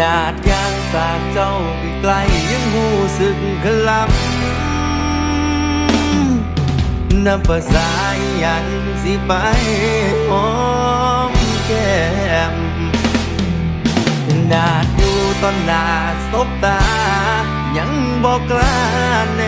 นาดยางสากเจ้าไกลยังหูสึกคลับนับภาษาอยังสิไปหอมแก้มนาดอยู่ตอนหนาสบตา ยังบอกกล้าแน